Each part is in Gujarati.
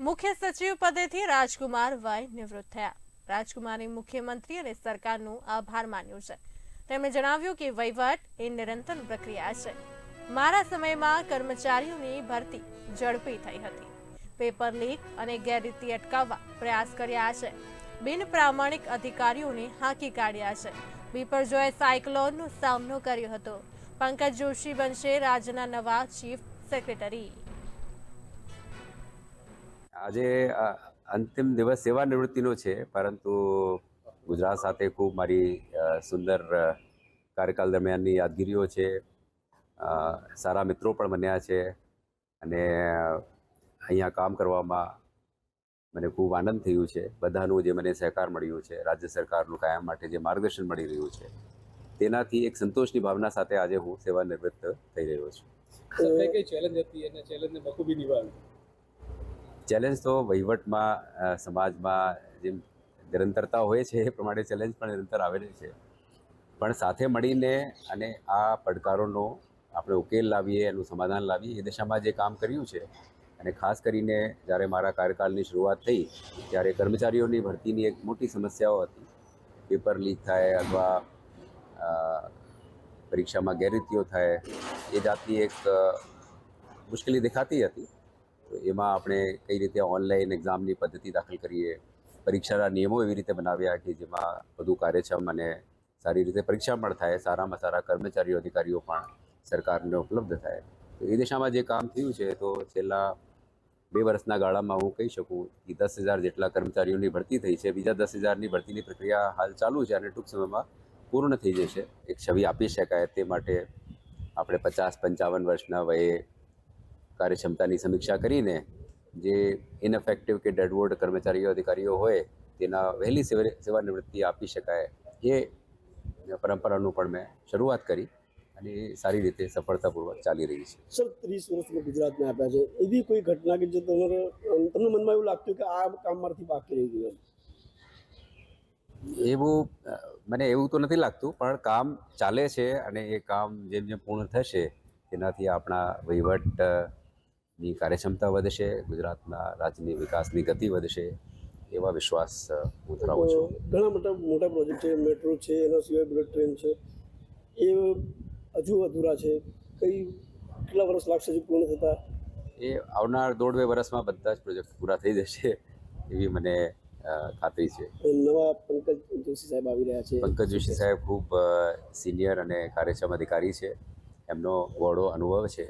મુખ્ય સચિવ પદેથી રાજકુમાર વાય નિવૃત્ત થયા. રાજકુમારે મુખ્યમંત્રી અને સરકારનો આભાર માન્યો છે. તેમણે જણાવ્યું કે વહીવટ એ નિરંતર પ્રક્રિયા છે. મારા સમયમાં કર્મચારીઓની ભરતી ઝડપી થઈ હતી. પેપર લીક અને ગેરરીતિ અટકાવવા પ્રયાસ કર્યા છે. બિન પ્રામાણિક અધિકારીઓને હાંકી કાઢ્યા છે. બીપરજોએ સાયક્લોનનો સામનો કર્યો હતો. પંકજ જોશી બનશે રાજ્યના નવા ચીફ સેક્રેટરી. આજે અંતિમ દિવસ સેવાનિવૃત્તિનો છે, પરંતુ ગુજરાત સાથે ખૂબ મારી સુંદર કાર્યકાળ દરમિયાનની યાદગીરીઓ છે. સારા મિત્રો પણ બન્યા છે અને અહીંયા કામ કરવામાં મને ખૂબ આનંદ થયું છે. બધાનું જે મને સહકાર મળ્યું છે, રાજ્ય સરકારનું કાયમ માટે જે માર્ગદર્શન મળી રહ્યું છે, તેનાથી એક સંતોષની ભાવના સાથે આજે હું સેવાનિવૃત્ત થઈ રહ્યો છું. ચેલેન્જ હતી? અને ચેલેન્જને બખૂબી નિભાવી ચેલેન્જ તો વહીવટમાં સમાજમાં જેમ નિરંતરતા હોય છે એ પ્રમાણે ચેલેન્જ પણ નિરંતર આવેલી છે. પણ સાથે મળીને અને આ પડકારોનો આપણે ઉકેલ લાવીએ, એનું સમાધાન લાવીએ, એ દિશામાં જે કામ કર્યું છે અને ખાસ કરીને જ્યારે મારા કાર્યકાળની શરૂઆત થઈ, ત્યારે કર્મચારીઓની ભરતીની એક મોટી સમસ્યાઓ હતી. પેપર લીક થાય અથવા પરીક્ષામાં ગેરરીતિઓ થાય, એ જાતની એક મુશ્કેલી દેખાતી હતી. તો એમાં આપણે કઈ રીતે ઓનલાઈન એક્ઝામની પદ્ધતિ દાખલ કરીએ, પરીક્ષાના નિયમો એવી રીતે બનાવ્યા કે જેમાં વધુ કાર્યક્ષમ અને સારી રીતે પરીક્ષા પણ થાય, સારામાં સારા કર્મચારીઓ, અધિકારીઓ પણ સરકારને ઉપલબ્ધ થાય. તો એ દિશામાં જે કામ થયું છે તો છેલ્લા બે વર્ષના ગાળામાં હું કહી શકું કે દસ હજાર જેટલા કર્મચારીઓની ભરતી થઈ છે. બીજા દસ હજારની ભરતીની પ્રક્રિયા હાલ ચાલુ છે અને ટૂંક સમયમાં પૂર્ણ થઈ જશે. એક છબી આપી શકાય તે માટે આપણે પચાસ પંચાવન વર્ષના વયે કાર્યક્ષમતાની સમીક્ષા કરીને જે ઇનએફેક્ટિવ કે ડેડવોર્ડ કર્મચારીઓ અધિકારીઓ હોય તેના વહેલી સેવા સેવાનિવૃત્તિ આપી શકાય એ પરંપરાનું પણ મેં શરૂઆત કરી અને એ સારી રીતે સફળતાપૂર્વક ચાલી રહી છે. સર ત્રીસ વર્ષમાં ગુજરાતને આપ્યા છે. એવી કોઈ ઘટના કે જે તમારે તમને મનમાં એવું લાગતું કે આ કામ મારાથી બાકી રહી ગયું એવું મને એવું તો નથી લાગતું પણ કામ ચાલે છે અને એ કામ જેમ જેમ પૂર્ણ થશે તેનાથી આપણા વહીવટ ની કાર્યક્ષમતા વધશે ગુજરાતના રાજ્યની વિકાસની ગતિ વધશે એવા વિશ્વાસ હું ધરાવું છું. ઘણા મોટા મોટા પ્રોજેક્ટ છે મેટ્રો છે એના સિવાય બુલેટ ટ્રેન છે. એ હજુ અધૂરા છે. કઈ કેટલા વર્ષ લાગશે હજુ પૂર્ણ થતા? એ આવનાર દોઢ બે વર્ષમાં બધા જ પ્રોજેક્ટ પૂરા થઈ જશે એવી મને ખાતરી છે. નવા પંકજ જોશી સાહેબ આવી રહ્યા છે. પંકજ જોશી સાહેબ ખૂબ સિનિયર અને કાર્યક્ષમ અધિકારી છે. એમનો બહોળો અનુભવ છે.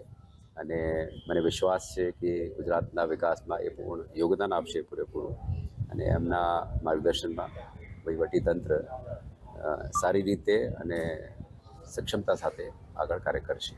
અને મને વિશ્વાસ છે કે ગુજરાતના વિકાસમાં એ પૂર્ણ યોગદાન આપશે પૂરેપૂરું. અને એમના માર્ગદર્શનમાં વહીવટીતંત્ર સારી રીતે અને સક્ષમતા સાથે આગળ કાર્ય કરશે.